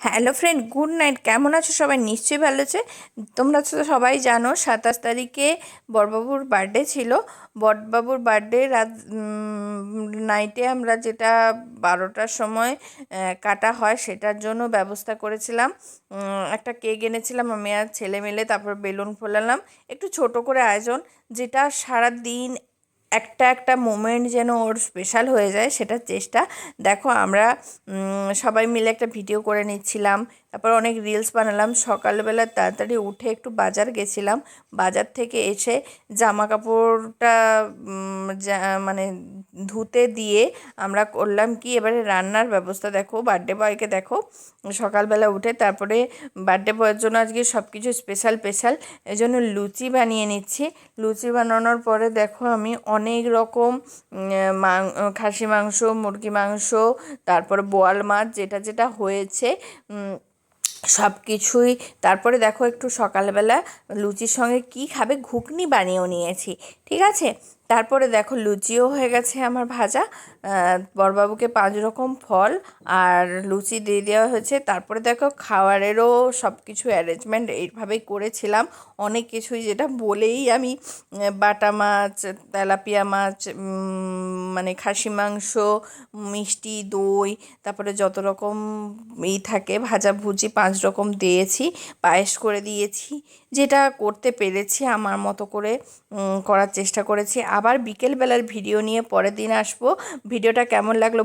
Hello friend good night কেমন আছো সবাই? নিশ্চয়ই ভালো আছে। তোমরা তো সবাই জানো, সাতাশ তারিখে বড়বাবুর বার্থডে ছিল। বড়বাবুর বার্থডে রাত নাইটে আমরা যেটা বারোটার সময় কাটা হয় সেটার জন্য ব্যবস্থা করেছিলাম। একটা কেক এনেছিলাম, আমি আর ছেলে মিলে তারপর বেলুন ফোলালাম। একটু ছোট করে আয়োজন, যেটা সারা দিন একটা একটা মোমেন্ট যেন ওর স্পেশাল হয়ে যায়, সেটার চেষ্টা। দেখো, আমরা সবাই মিলে একটা ভিডিও করে নিচ্ছিলাম, তারপর অনেক রিলস বানালাম। সকালবেলা তাড়াতাড়ি উঠে একটু বাজার গেছিলাম। বাজার থেকে এসে জামা কাপড়টা মানে ধুতে দিয়ে আমরা করলাম কি? এবারে রান্নার ব্যবস্থা দেখো বার্থডে বয়কে দেখো, সকালবেলা উঠে তারপরে বার্থডে বয়ের জন্য আজকে সব কিছু স্পেশাল স্পেশাল এই জন্য লুচি বানিয়ে নিচ্ছি। লুচি বানানোর পরে দেখো আমি অনেক রকম খাসি মাংস, মুরগি মাংস, তারপরে বোয়াল মাছ, যেটা যেটা হয়েছে সব কিছুই তারপরে দেখো একটু সকালবেলা লুচির সঙ্গে কি খাবে? ঘুগনি বানিয়েও নিয়েছি, ঠিক আছে? তারপরে দেখো লুচিও হয়ে গেছে আমার ভাজা। আহ, বড়বাবুকে পাঁচ রকম ফল আর লুচি দিয়ে দেওয়া হয়েছে। তারপরে দেখো খাবারেরও সব কিছু অ্যারেঞ্জমেন্ট এইভাবেই করেছিলাম। অনেক কিছুই যেটা বলেই আমি বাটা মাছ তেলাপিয়া মাছ মানে খাসি মাংস মিষ্টি দই তারপরে যত রকম ই থাকে ভাজা ভুজি পাঁচ রকম দিয়েছি পায়েস করে দিয়েছি। যেটা করতে পেরেছি আমার মতো করে করার চেষ্টা করেছি। আবার বিকেলবেলার ভিডিও নিয়ে পরের দিন আসব। ভিডিওটা কেমন লাগল